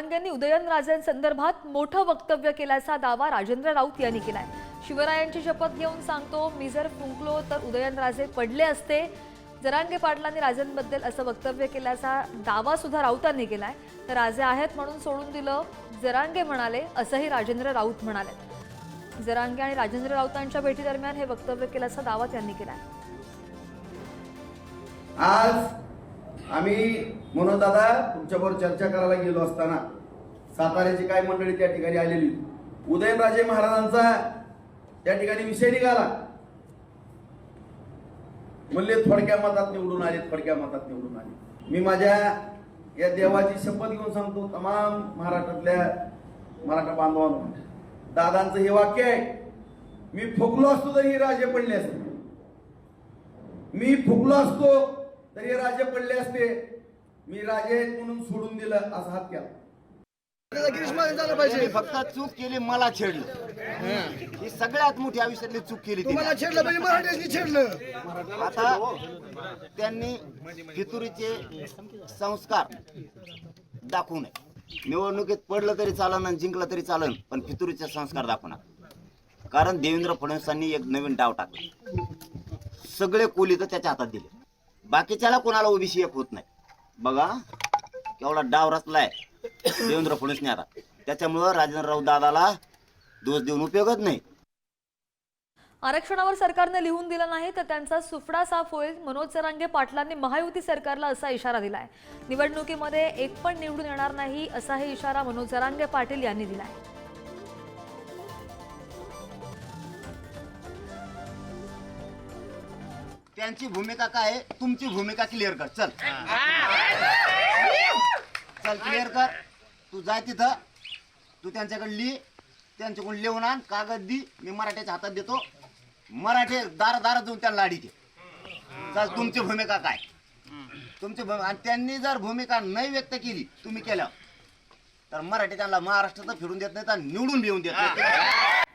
जरांगेंनी उदयनराजेंसंदर्भात मोठं वक्तव्य केल्याचा दावा राजेंद्र राऊत यांनी केलाय. शिवरायांची शपथ घेऊन सांगतो मी जर फुंकलो तर उदयनराजे पडले असते. जरांगे पाटलांनी राजेंबद्दल असं वक्तव्य केल्याचा दावा सुद्धा राऊतांनी केलाय. तर राजे आहेत म्हणून सोडून दिलं. जरांगे म्हणाले असंही राजेंद्र राऊत म्हणाले. जरांगे आणि राजेंद्र राऊतांच्या भेटीदरम्यान हे वक्तव्य केल्याचा दावा त्यांनी केलाय. आज आम्ही म्हणून दादा तुमच्याबरोबर चर्चा करायला गेलो असताना साताऱ्याची काय मंडळी त्या ठिकाणी आलेली? उदयनराजे महाराजांचा त्या ठिकाणी विषय निघाला. म्हणले थोडक्या मतात निवडून आले थोडक्या मतात निवडून आले. मी माझ्या या देवाची शपथ घेऊन सांगतो तमाम महाराष्ट्रातल्या मराठा बांधवांना. दादांचं हे वाक्य आहे मी फुकलो असतो तरी राजे पडले असते. मी फुकलो असतो तरी हे राजे पडले असते. मी राजे आहेत म्हणून सोडून दिलं असा हात केला. फक्त चूक केली मला छेडलं. ही सगळ्यात मोठी आयुष्यातली चूक केली. तुम्हाला छेडलं म्हणजे मराठ्याशी छेडलं. आता त्यांनी फितुरीचे संस्कार दाखवू नये. निवडणुकीत पडलं तरी चालन आणि जिंकलं तरी चालन पण फितुरीचे संस्कार दाखवू नका. कारण देवेंद्र फडणवीसांनी एक नवीन डाव टाकला. सगळे कोली तर त्याच्या हातात दिले. बाकीच्याला कोणाला ओबीसी एक होत नाही. बघा केवढा डाव रचलाय. देवेंद्र फडणवीसने आता. त्याच्यामुळं राजेंद्रराव दादाला दोष देऊन उपयोगच नाही. आरक्षणावर सरकारने लिहून दिलं नाही तर त्यांचा सुफडा साफ होईल. मनोज सरांगे पाटलांनी महायुती सरकारला असा इशारा दिलाय. निवडणुकीमध्ये एक पण निवडून येणार नाही असाही इशारा मनोज सरांगे पाटील यांनी दिलाय. त्यांची भूमिका काय आहे? तुमची भूमिका क्लिअर कर. चल. चल क्लिअर कर. तू जाय तिथं. तू त्यांच्याकडे लिही. त्यांच्याकडून लिहून आण. कागद दी. मी मराठ्याच्या हातात देतो. मराठे दार दार जाऊन त्यांना लाडी दे. चल तुमची भूमिका काय? तुमची भूमिका आणि त्यांनी जर भूमिका नाही व्यक्त केली तुम्ही केल्या तर मराठी त्यांना महाराष्ट्रात फिरून देत नाही तर निवडून येऊन देत नाही